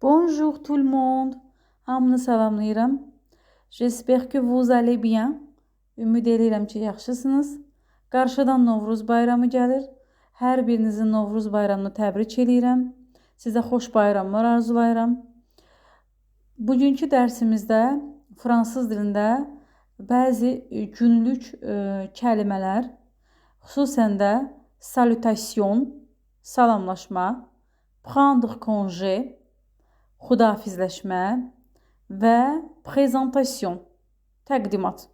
Bonjour tout le monde. Hamını salamlayıram. J'espère que vous allez bien. Ümid edirəm ki, yaxşısınız. Qarşıdan Novruz bayramı gəlir. Hər birinizin Novruz bayramını təbrik edirəm. Sizə xoş bayramlar arzulayıram. Bugünkü dərsimizdə fransız dilində bəzi günlük ə, kəlmələr, xüsusən də salutation, salamlaşma, prendre congé, xudafizləşmə və prezentasyon, təqdimat.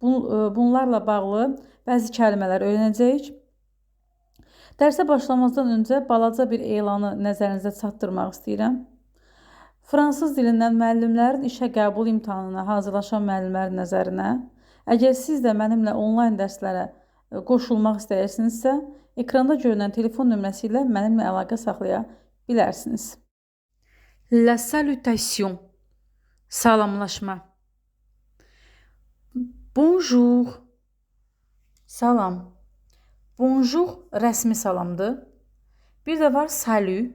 Bunlarla bağlı bəzi kəlmələr öyrənəcəyik. Dərsə başlamazdan öncə balaca bir elanı nəzərinizə çatdırmaq istəyirəm. Fransız dilindən müəllimlərin işə qəbul imtahanına hazırlaşan müəllimlərin nəzərinə, əgər siz də mənimlə onlayn dərslərə qoşulmaq istəyirsinizsə, ekranda görünən telefon nömrəsi ilə mənimlə əlaqə saxlaya bilərsiniz. La salutation. Salamlaşma. Bonjour. Salam. Bonjour rəsmi salamdır. Bir də var salut.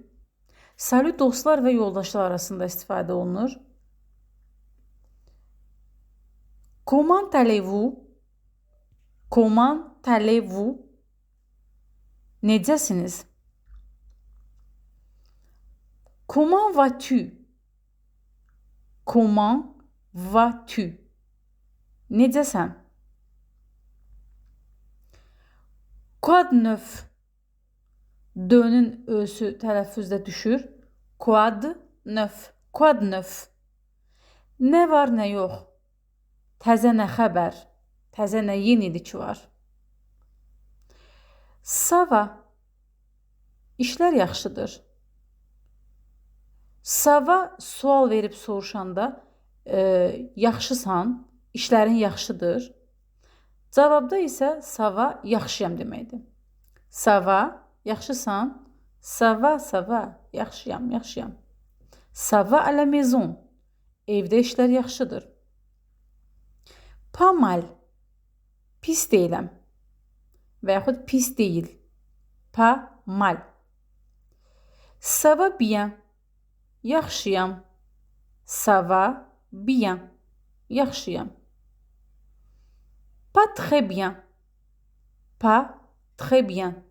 Salut dostlar və yoldaşlar arasında istifadə olunur. Comment allez-vous? Comment allez-vous? Necəsiniz? Comment vas-tu? Comment vas-tu? Necəsən? Quad neuf. Dönün ösü tələffüzdə düşür. Quad neuf. Quad neuf. Nə var, nə yox? Təzə nə xəbər? Təzə nə yenilik var? Sava. İşlər yaxşıdır. Sava sual verib soruşanda e, yaxşısan, işlərin yaxşıdır. Cavabda isə sava yaxşıyam deməkdir. Sava, yaxşısan? Sava, sava, yaxşıyam, yaxşıyam. Sava à la maison. Evdə işlər yaxşıdır. Pas mal. Pis deyiləm. Və yaxud pis deyil. Pas mal. Ça va bien. Yaxşıyam. Ça va bien. Yaxşıyam. Pas très bien. Pas très bien.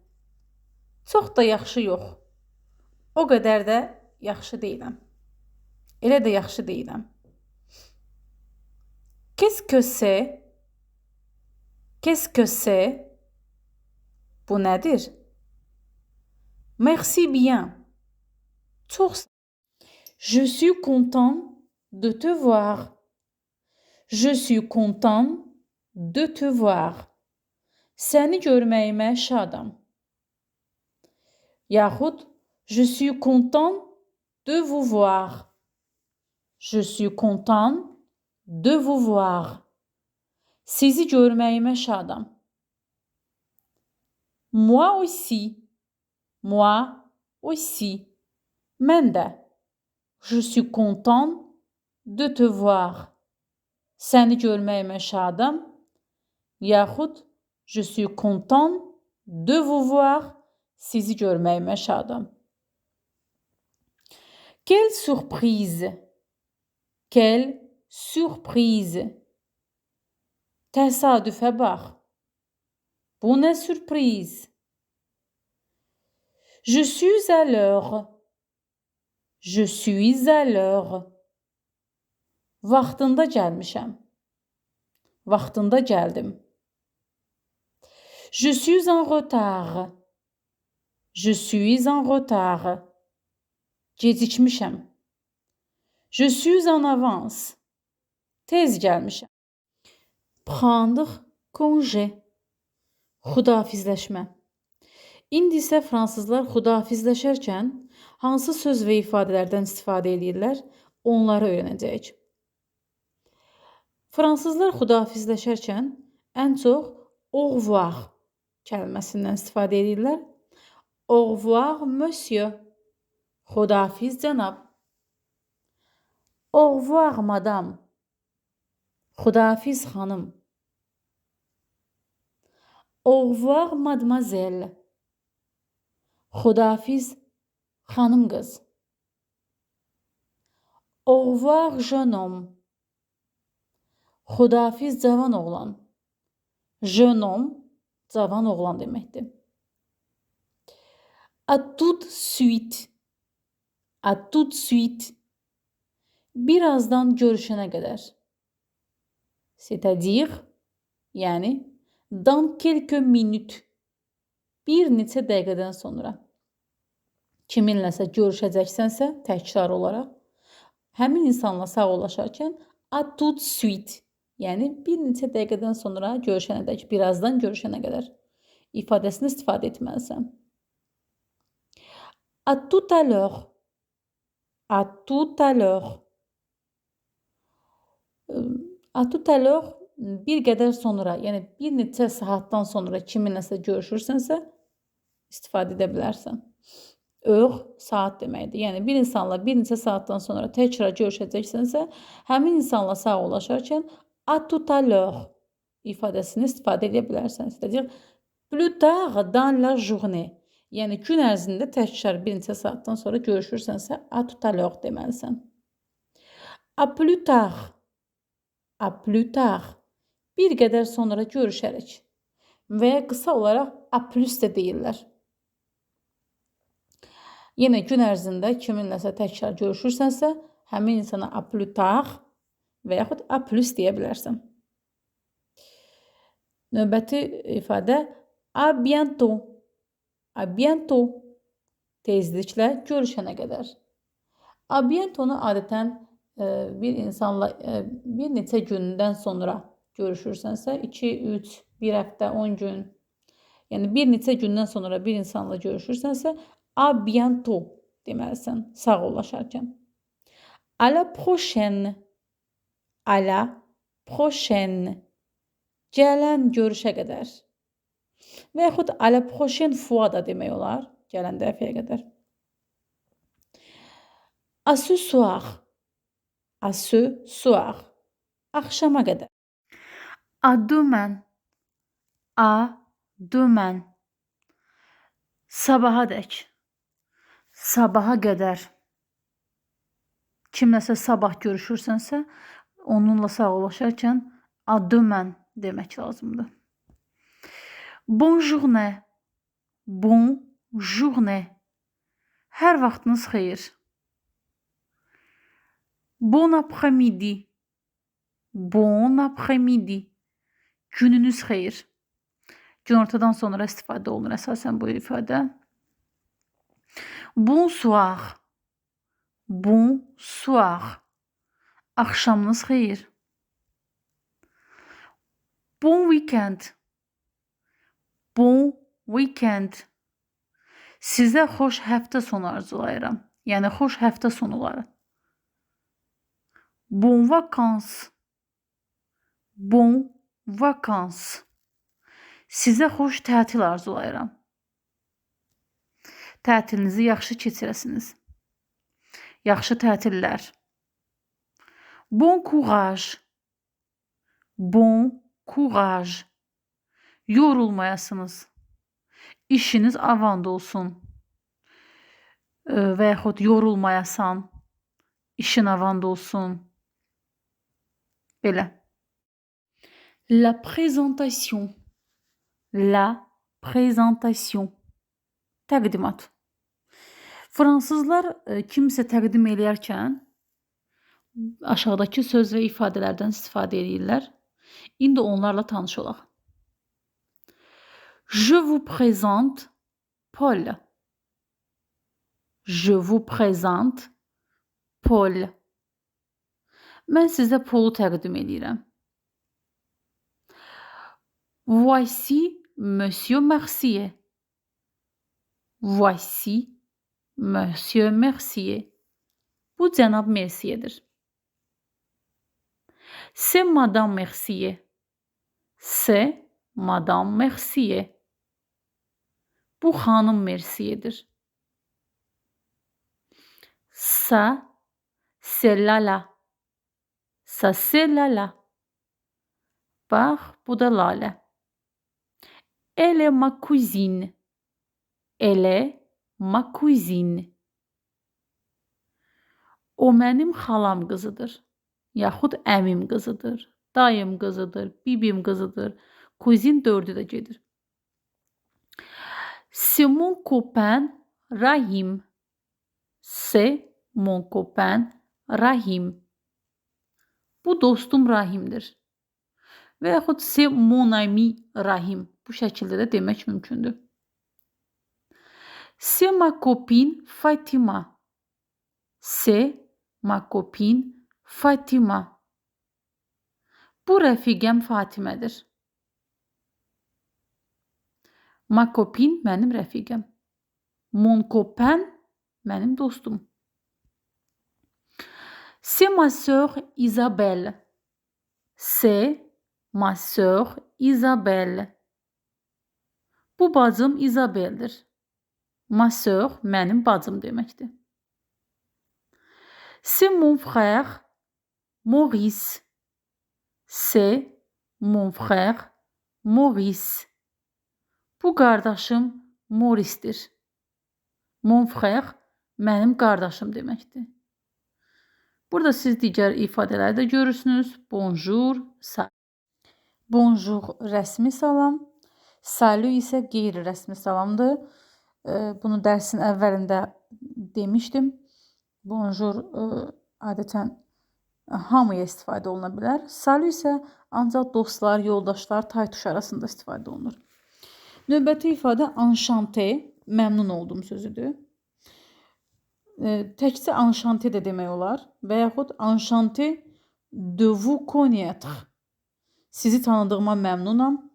Çox da yaxşı yox. O qədər də yaxşı deyiləm. Qu'est-ce que c'est? Qu'est-ce que c'est? Bu nədir? Merci bien. Çox Je suis content de te voir. Je suis content de te voir. Səni görməyimə şadam. Je suis content de vous voir. Je suis content de vous voir. Sizi görməyimə şadam. Moi aussi. Moi aussi. Mən də. Je suis content de te voir. Səni görməyimə şadam. yaxud je suis content de vous voir, sizi görməyimə şadam. Quelle surprise! Quelle surprise! Təsadüfə bax. Bu nə sürpriz? Je suis à l'heure. Je suis à l'heure. Vaxtında gəlmişəm. Vaxtında gəldim. Je suis en retard. Je suis en retard. Gecikmişəm. Je suis en avance. Tez gəlmişəm. Prendre congé. Xudafizləşmə. İndi isə fransızlar xudafizləşərkən hansı söz və ifadələrdən istifadə edirlər, onları öyrənəcəyik. Fransızlar xudafizləşərkən ən çox au revoir kəlməsindən istifadə edirlər. Au revoir monsieur. Xudafiz cənab. Au revoir madam. Xudafiz xanım. Au revoir mademoiselle. Xudafiz xanım qız. Au revoir jeune homme. Xudafiz cavan oğlan. Jeune homme cavan oğlan deməkdir. À tout suite. À tout suite. Birazdan görüşene kadar. C'est-à-dire yani dans quelques minutes. Bir neçə dəqiqədən sonra. Kiminləsə görüşəcəksənsə təkrar olaraq həmin insanla sağollaşarkən à tout suite, yəni bir neçə dəqiqədən sonra görüşənədək, birazdan görüşənə qədər ifadəsini istifadə etməlisən. À tout à l'heure. À tout à l'heure. À tout à l'heure bir qədər sonra, yəni bir neçə saatdan sonra kiminləsə görüşürsənsə istifadə edə bilərsən. Heure saat deməkdir. Yəni bir insanla bir neçə saatdan sonra təkrar görüşəcəksənsə, həmin insanla sağollaşarkən à tout à l'heure ifadəsini istifadə edə bilərsən. C'est-à-dire plus tard dans la journée. Yəni gün ərzində təkrar bir neçə saatdan sonra görüşürsənsə à tout à l'heure deməlisən. À plus tard. À plus tard. Bir qədər sonra görüşərək. Və ya qısa olaraq à plus də deyirlər. Yenə gün ərzində kiminləsə təkrar görüşürsənsə, həmin insana plus tard və yaxud à plus deyə bilərsən. Növbəti ifadə à bientôt. À bientôt. Tezliklə görüşənə qədər. À bientôt-nu adətən e, bir insanla e, bir neçə gündən sonra görüşürsənsə 2, 3, 1 həftə, 10 gün, yəni bir neçə gündən sonra bir insanla görüşürsənsə à bientôt deməlisən sağollaşarkən. À la prochaine. À la prochaine. Gələn görüşə qədər. Və yaxud à la prochaine fois da demək olar. Gələn dəfəyə qədər. À ce soir. À ce soir. Axşama qədər. À demain. À demain. Sabaha dək. Sabaha qədər. Kimləsə sabah görüşürsənsə, onunla sağollaşarkən adı mən demək lazımdır. Bon journée. Bon journée. Hər vaxtınız xeyir. Bon après-midi. Bon après-midi. Gününüz xeyir. Günortadan sonra istifadə olunur əsasən bu ifadə. Bonsoir. Bonsoir. Axşamınız xeyir. Bon weekend. Bon weekend. Sizə xoş həftə sonu arzulayıram. Yəni xoş həftə sonuları. Bon vacances. Bon vacances. Sizə xoş tətil arzulayıram. Tətilinizi yaxşı keçirəsiniz. Yaxşı tətillər. Bon courage. Bon courage. Yorulmayasınız. İşiniz avand olsun. Və yaxud yorulmayasan. İşin avand olsun. Belə. La présentation. La présentation. Təqdimat. Fransızlar e, kimsə təqdim eləyərkən aşağıdakı söz və ifadələrdən istifadə edirlər. İndi onlarla tanış olaq. Je vous présente Paul. Je vous présente Paul. Mən sizə Paulu təqdim edirəm. Voici Monsieur Mercier. Voici Monsieur Mercier. Bu cənab Mercier'dir. C'est Madame Mercier. C'est Madame Mercier. Bu xanım Mercier'dir. Ça, c'est Lala. Ça, c'est Lala. Bax, bu da Lalə. Elle est ma cousine. Elle est ma cuisine. O mənim xalam qızıdır. Yaxud əmim qızıdır. Dayım qızıdır, bibim qızıdır. Kuzin dördü də gedir. C'est mon copain Rahim. C'est mon copain Rahim. Bu dostum Rahimdir. Və yaxud c'est mon ami Rahim. Bu şəkildə də demək mümkündür. C'est ma copine Fatima. C'est ma copine Fatima. Bu rəfiqəm Fatimədir. Ma copine mənim rəfiqəm. Mon copain mənim dostum. C'est ma sœur Isabelle. C'est ma sœur Isabelle. Bu bacım Isabeldir. Ma sœur mənim bacım deməkdir. C'est mon frère Maurice. C'est mon frère Maurice. Bu qardaşım Maurice'dir. Mon frère mənim qardaşım deməkdir. Burada siz digər ifadələri də görürsünüz. Bonjour, salut. Bonjour rəsmi salam, salut isə qeyri-rəsmi salamdır. Bunu dərsin əvvəlində demişdim. Bonjour adətən hamıya istifadə oluna bilər. Salut isə ancaq dostlar, yoldaşlar, taytuş arasında istifadə olunur. Növbəti ifadə enchanté, məmnun oldum sözüdür. Təkcə enchanté də demək olar və yaxud enchanté de vous connaître. Sizi tanıdığıma məmnunam.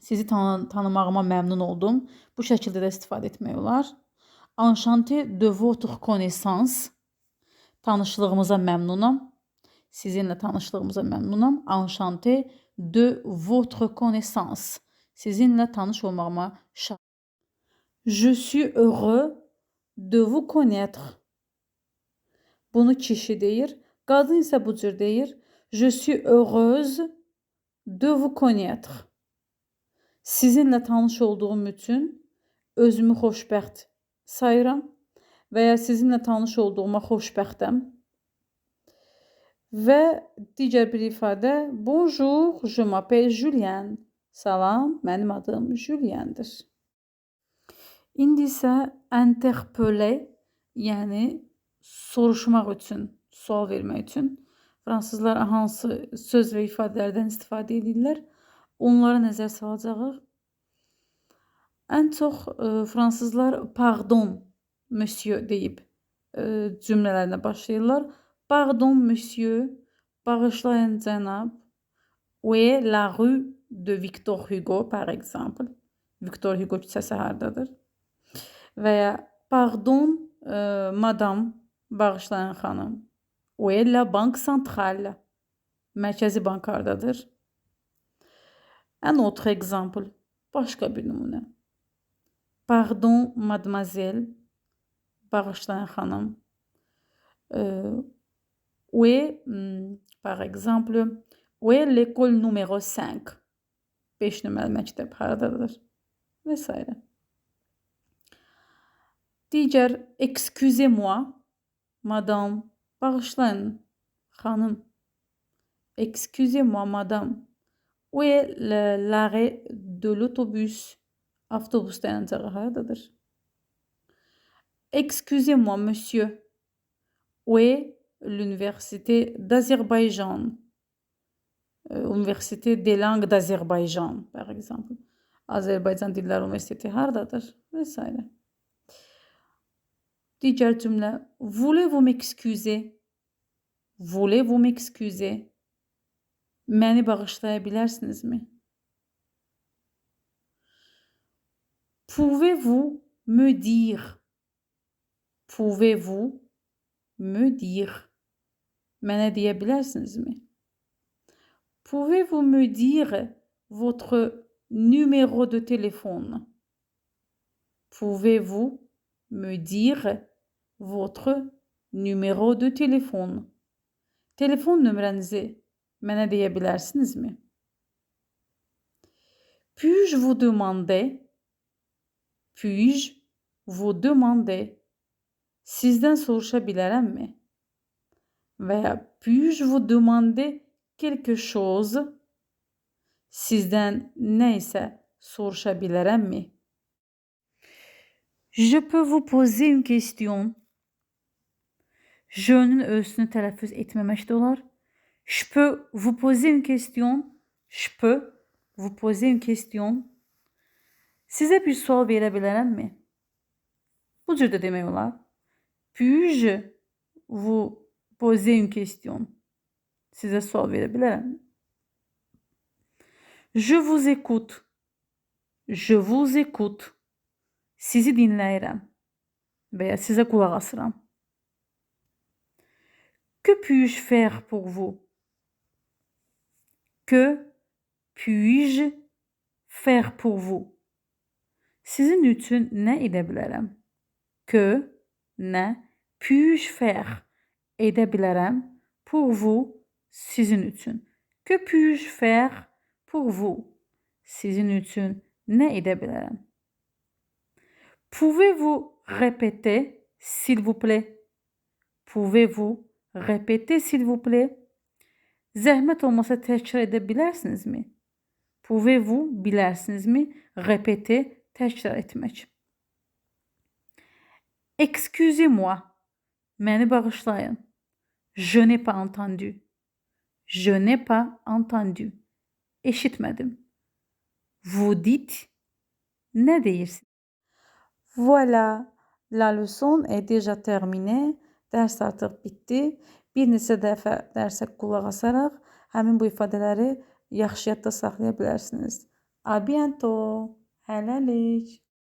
Sizi tanı tanımağıma məmnun oldum. Bu şəkildə də istifadə etmək olar. Enchanté de votre connaissance. Tanışlığımıza məmnunam. Sizinlə tanışlığımıza məmnunam. Enchanté de votre connaissance. Sizinlə tanış olmağıma şad. Je suis heureux de vous connaître. Bunu kişi deyir. Qadın isə bu cür deyir. Je suis heureuse de vous connaître. Sizinlə tanış olduğum üçün özümü xoşbəxt sayıram və ya sizinlə tanış olduğuma xoşbəxtəm. Və digər bir ifadə Bonjour, je m'appelle Julien. Salam, mənim adım Juliendir. İndi isə interpeller, yəni soruşmaq üçün, sual vermək üçün fransızlar hansı söz və ifadələrdən istifadə edirlər? Onlara nəzər salacağıq. Ən çox ə, fransızlar pardon, monsieur deyib ə, cümlələrinə başlayırlar. Pardon, monsieur, bağışlayın cənab. Où la rue de Victor Hugo, par exemple? Victor Hugo küçəsi hardadır? Və ya pardon, ə, madam, bağışlayın xanım. Où est la banque centrale? Mərkəzi bank hardadır? Un autre exemple, başqa bir nümunə. Pardon, mademoiselle, bağışlayın xanım. Euh, où est, hmm, par exemple, où est l'école numéro 5? 5 nömrəli məktəb haradadır? Və s. Digər, excusez-moi, madame, bağışlayın, xanım. Excusez-moi, madame. Où est l'arrêt de l'autobus? Excusez-moi, monsieur. Où est l'université d'Azerbaïdjan? Euh, Université des langues d'Azerbaïdjan, par exemple. Azərbaycan Dillər Universiteti hardadır? Cümlə. Voulez-vous m'excuser? Voulez-vous m'excuser? Məni bağışlaya bilərsinizmi? Pouvez-vous me dire? Pouvez-vous me dire? Mənə deyə bilərsinizmi? Pouvez-vous me dire votre numéro de téléphone? Pouvez-vous me dire votre numéro de téléphone? Telefon nömrənizi mənə deyə bilərsinizmi? Puis-je vous demander? Puis-je vous demander? Sizdən soruşa bilərəmmi? veya puis-je vous demander quelque chose? Sizdən nə isə soruşa bilərəmmi? Je peux vous poser une question. Je-nin özünü tələffüz etməmək olar. Je peux vous poser une question. Je peux vous poser une question. Sizə bir sual verə bilərəmmi? Bu demək olar. Puis-je vous poser une question? Sizə sual verə bilərəmmi? Je vous écoute. Je vous écoute. Sizi dinləyirəm və ya sizə qulaq asıram. Que puis-je faire pour vous? Que puis-je faire pour vous? Sizin üçün nə edə bilərəm? Que nə puis-je faire edə bilərəm pour vous sizin üçün? Que puis-je faire pour vous? Sizin üçün nə edə bilərəm? Pouvez-vous répéter, s'il vous plaît? Pouvez-vous répéter, s'il vous plaît? Zəhmət olmasa təkrar edə bilərsinizmi? Pouvez-vous bilərsinizmi? Répéter, təkrar etmək. Excusez-moi. Məni bağışlayın. Je n'ai pas entendu. Je n'ai pas entendu. Eşitmədim. Vous dites nə deyirsiniz? Voilà, la leçon est déjà terminée. Dərs artıq bitdi. Bir neçə dəfə dərsə qulaq asaraq həmin bu ifadələri yaxşı yadda saxlaya bilərsiniz. A bientôt. Hələlik.